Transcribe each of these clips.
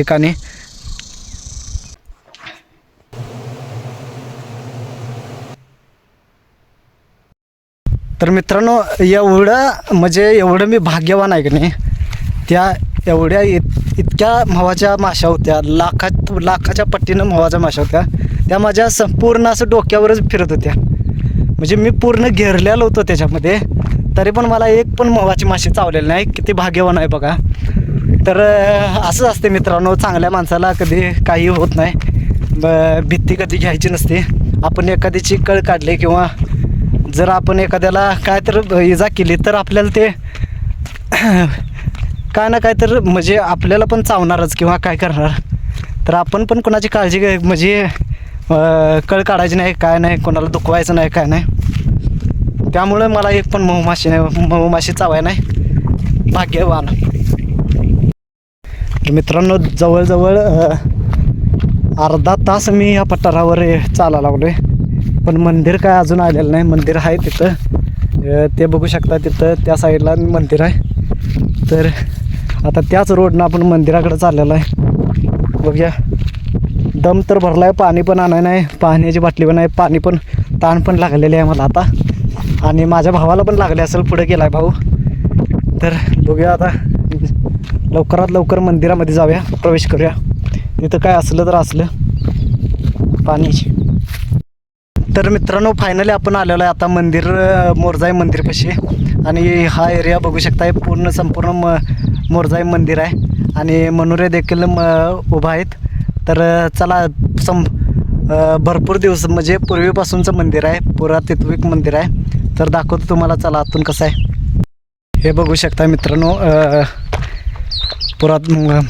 ठिकाणी. तर मित्रांनो एवढं म्हणजे एवढं मी भाग्यवान आहे की नाही? त्या एवढ्या इत इतक्या म्हावाच्या माशा होत्या लाखात लाखाच्या पट्टीनं म्हावाच्या माशा होत्या. त्या माझ्या संपूर्ण असं डोक्यावरच फिरत होत्या. म्हणजे मी पूर्ण घेरलेलो होतो त्याच्यामध्ये. तरी पण मला एक पण म्हावाची माशी चावलेली नाही. किती भाग्यवान आहे बघा. तर असंच असते मित्रांनो चांगल्या माणसाला कधी काही होत नाही. ब- भीती कधी घ्यायची नसते. आपण एखाद्याची कळ काढली किंवा जर आपण एखाद्याला काय तर इजा केली तर आपल्याला ते काय ना काय तर म्हणजे आपल्याला पण चावणारच किंवा काय करणार. तर आपण पण कोणाची काळजी घ्या म्हणजे कळ काढायची नाही काय नाही कोणाला दुखवायचं नाही काय नाही. त्यामुळे मला एक पण मऊमाशी नाही मऊमाशी चावाय नाही. भाग्यवान. तर मित्रांनो जवळजवळ अर्धा तास मी या पठारावर चाला लागलो आहे पण मंदिर काय अजून आलेलं नाही. मंदिर आहे तिथं. ते बघू शकता तिथं त्या साईडला मंदिर आहे. तर आता त्याच रोडनं आपण मंदिराकडे चाललेलो आहे. बघूया. दम तर भरला आहे पाणी पण आणाय नाही. पाण्याची बाटली पण आहे पाणी पण ताण पण लागलेली आहे मला आता. आणि माझ्या भावाला पण लागले असेल पुढे गेला आहे भाऊ. तर बघूया आता. लवकरात लवकर मंदिरामध्ये जाऊया प्रवेश करूया. तिथं काय असलं तर असलं. पाणी तर मित्रांनो फायनली आपण आलेलो आहे आता मंदिर अं, मोरजाई मंदिरपाशी आणि हा एरिया बघू शकताय पूर्ण संपूर्ण म मोरजाई मंदिर आहे. आणि मनोरे देखील म उभा आहेत. तर चला सं भरपूर दिवस म्हणजे पूर्वीपासूनचं मंदिर आहे पुरातित्विक मंदिर आहे. तर दाखवतो तुम्हाला चला आतून कसं आहे. हे बघू शकता मित्रांनो पुरात म-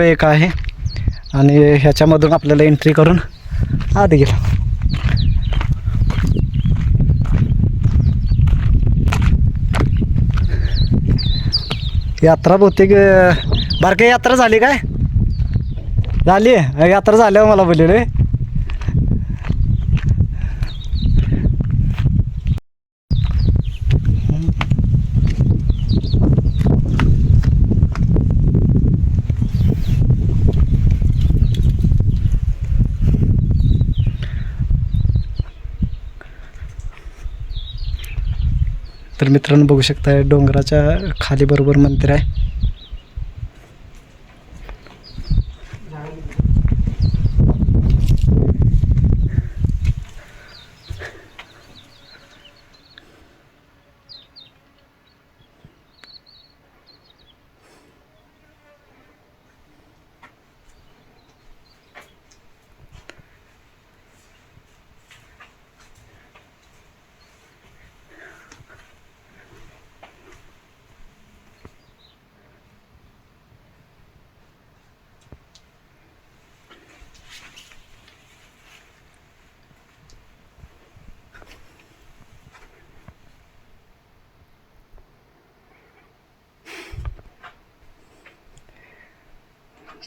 एक आहे. आणि ह्याच्यामधून आपल्याला एंट्री करून आत गेला. यात्रा बहुतेक अं, बारके यात्रा झाली काय? झाली. यात्रा झाल्यावर मला बोलले तर मित्रांनो बघू शकता डोंगराच्या खाली बरोबर मंदिर आहे.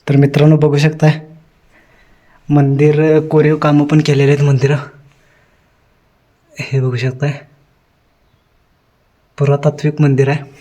तर मित्रांनो बघू शकताय. मंदिर कोरीव कामं पण केलेले आहेत मंदिरं. हे बघू शकताय. पुरातात्विक मंदिर आहे.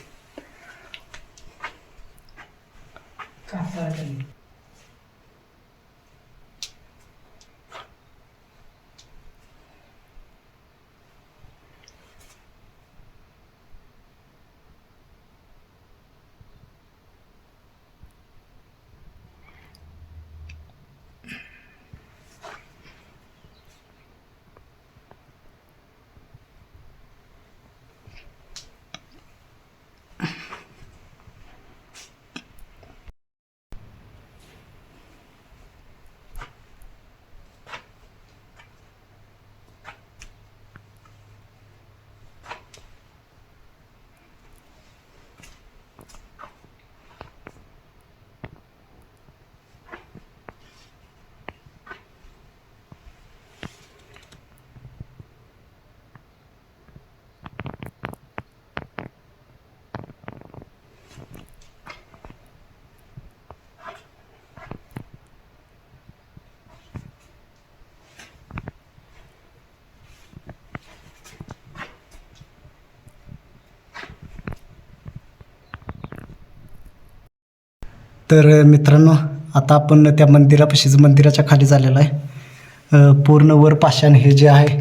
तर मित्रांनो आता आपण त्या मंदिरापाशीच मंदिराच्या खाली झालेलं आहे. पूर्ण वर पाषाण हे जे आहे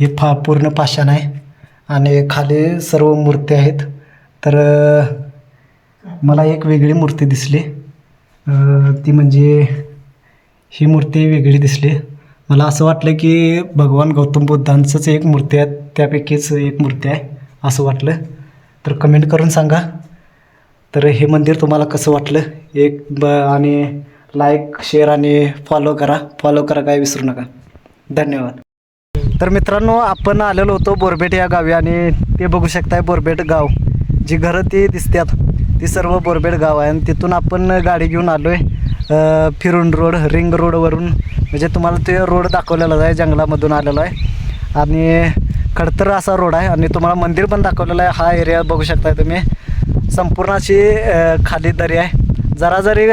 हे फा पूर्ण पाषाण आहे. आणि खाली सर्व मूर्ती आहेत. तर मला एक वेगळी मूर्ती दिसली. ती म्हणजे ही मूर्ती वेगळी दिसली. मला असं वाटलं की भगवान गौतम बुद्धांचंच एक मूर्ती आहे त्यापैकीच एक मूर्ती आहे असं वाटलं. तर कमेंट करून सांगा. तर हे मंदिर तुम्हाला कसं वाटलं? एक ब आणि लाईक शेअर आणि फॉलो करा. फॉलो करा काय विसरू नका. धन्यवाद. तर मित्रांनो आपण आलेलो होतो बोरबेट या गावी आणि ते बघू शकताय बोरबेट गाव. जी घरं ती दिसतात ती सर्व बोरबेट गाव आहे आणि तिथून आपण गाडी घेऊन आलो आहे फिरून रोड रिंग रोडवरून म्हणजे तुम्हाला ते रोड दाखवलेला आहे जंगलामधून आलेलो आहे. आणि खडतर असा रोड आहे आणि तुम्हाला मंदिर पण दाखवलेलं आहे. हा एरिया बघू शकताय तुम्ही. संपूर्ण अशी खाली दरी आहे. जरा जरी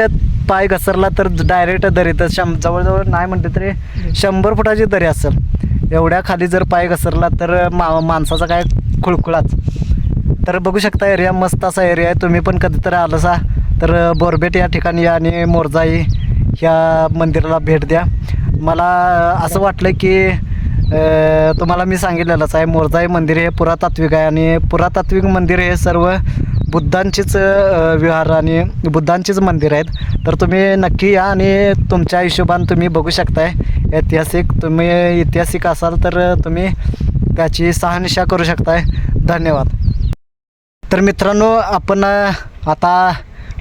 पाय घसरला तर डायरेक्ट दरी. तर शं जवळजवळ नाही म्हणते तरी शंभर फुटाची दरी असेल. एवढ्या खाली जर पाय घसरला तर मा माणसाचा काय खुळखुळाच. तर बघू शकता एरिया मस्त असा एरिया आहे. तुम्ही पण कधीतरी आलंसा तर बोरबेट या ठिकाणी या आणि मोरजाई ह्या मंदिराला भेट द्या. मला असं वाटलं की तुम्हाला मी सांगितलेलंच आहे. मोरजाई मंदिर हे पुरातात्विक आहे आणि पुरातात्विक मंदिर हे सर्व बुद्धांचीच विहार आणि बुद्धांचीच मंदिर आहेत. तर तुम्ही नक्की या आणि तुमच्या हिशोबाने तुम्ही बघू शकताय. ऐतिहासिक तुम्ही ऐतिहासिक असाल तर तुम्ही त्याची सहानिशा करू शकताय. धन्यवाद. तर मित्रांनो आपण आता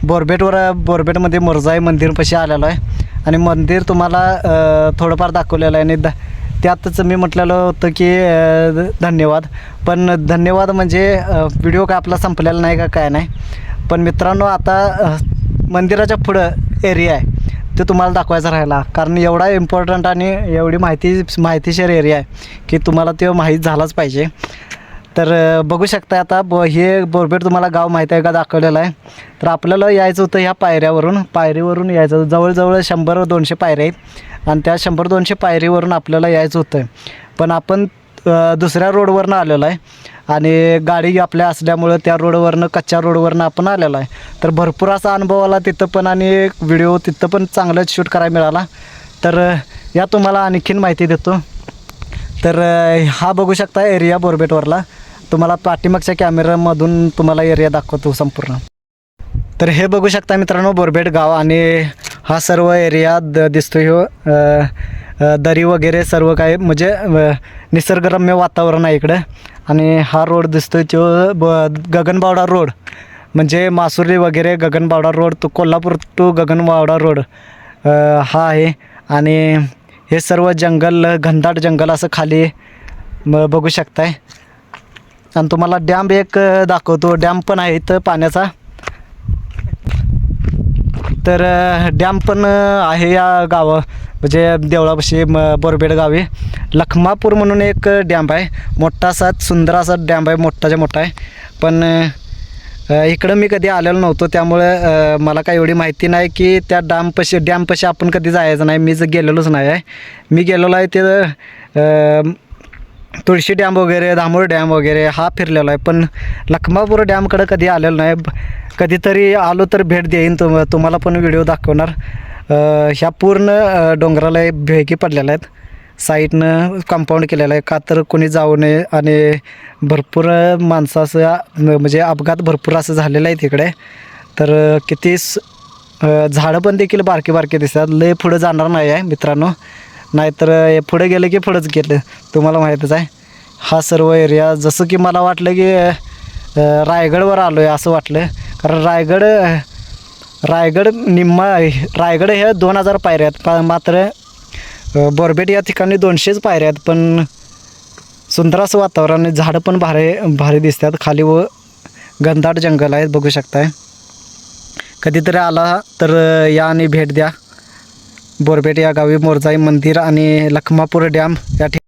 बोरबेटवर बोरबेटमध्ये मुरजाई मंदिरपाशी आलेलो आहे. आणि मंदिर तुम्हाला थोडंफार दाखवलेलं आहे. आणि द त्यातच मी म्हटलेलं होतं की धन्यवाद. पण धन्यवाद म्हणजे व्हिडिओ काय आपला संपलेला नाही का काय नाही. पण मित्रांनो आता मंदिराच्या पुढं एरिया आहे. ते तुम्हाला दाखवायचा राहिला. कारण एवढा इम्पॉर्टंट आणि एवढी माहिती माहितीशीर एरिया आहे की तुम्हाला ते माहीत झालाच पाहिजे. तर बघू शकता आता ब हे बोरबेट तुम्हाला गाव माहीत आहे का? दाखवलेलं आहे. तर आपल्याला यायचं होतं ह्या पायऱ्यावरून. पायरीवरून यायचं होतं. जवळजवळ शंभर दोनशे पायऱ्या आहेत. आणि त्या शंभर दोनशे पायरीवरून आपल्याला यायचं होतं. पण आपण दुसऱ्या रोडवरनं आलेलो आहे. आणि गाडी आपल्या असल्यामुळं त्या रोडवरनं कच्च्या रोडवरनं आपण आलेलो आहे. तर भरपूर असा अनुभव आला तिथं पण आणि व्हिडिओ तिथं पण चांगलंच शूट करायला मिळाला. तर या तुम्हाला आणखीन माहिती देतो. तर हा बघू शकता एरिया बोरबेटवरला. तुम्हाला पाठीमागच्या कॅमेरामधून तुम्हाला एरिया दाखवतो संपूर्ण. तर हे बघू शकता मित्रांनो बोरबेट गाव आणि हा सर्व एरिया द दिसतो हो. दरी वगैरे सर्व काही म्हणजे निसर्गरम्य वातावरण आहे इकडं. आणि हा रोड दिसतोय तो ब गगनबावडा रोड. म्हणजे मासुरी वगैरे गगनबावडा रोड तो कोल्हापूर टू गगनबावडा रोड हा आहे. आणि हे सर्व जंगल घनदाट जंगल असं खाली बघू शकताय. आणि तुम्हाला डॅम एक दाखवतो. डॅम पण आहे इथं पाण्याचा. तर डॅम पण आहे या गावा म्हणजे देवळापाशी म बोरबेड गावी. लखमापूर म्हणून एक डॅम आहे. मोठा असा सुंदर असा डॅम आहे. मोठाच्या मोठा आहे. पण इकडं मी कधी आलेलो नव्हतो. त्यामुळे मला काही एवढी माहिती नाही की त्या डॅमपाशी डॅमपाशी आपण कधी जायचं नाही. मी जर गेलेलोच नाही आहे. मी गेलेलो आहे ते तुळशी डॅम वगैरे दामोर डॅम वगैरे हा फिरलेलो आहे. पण लखमापूर डॅमकडं कधी आलेलो नाही. कधीतरी आलो तर भेट देईन तुम तुम्हाला पण व्हिडिओ दाखवणार. ह्या पूर्ण डोंगराला भेगी पडलेल्या आहेत. साईडनं कंपाऊंड केलेलं आहे. का तर कोणी जाऊ नये आणि भरपूर माणसं असं म्हणजे अपघात भरपूर असं झालेलं आहे तिकडे. तर किती स- झाडं पण देखील बारके बारके दिसतात. लय पुढं जाणार नाही आहे मित्रांनो. नाहीतर पुढे गेलं की पुढंच गेलं. तुम्हाला माहीतच आहे. हा सर्व एरिया जसं की मला वाटलं की रायगडवर आलो आहे असं वाटलं. कारण रायगड रायगड निम्मा रायगड हे दोन हजार पायऱ्या आहेत. पा मात्र बोरबेट या ठिकाणी दोनशेच पायऱ्या आहेत. पण सुंदर असं वातावरण झाडं पण भारी भारी दिसतात. खाली व घनदाट जंगल आहेत बघू शकताय. कधीतरी आला तर या आणि भेट द्या. बोरबेट या गावी मोरजाई मंदिर आणि लखमापूर डॅम या ठिकाणी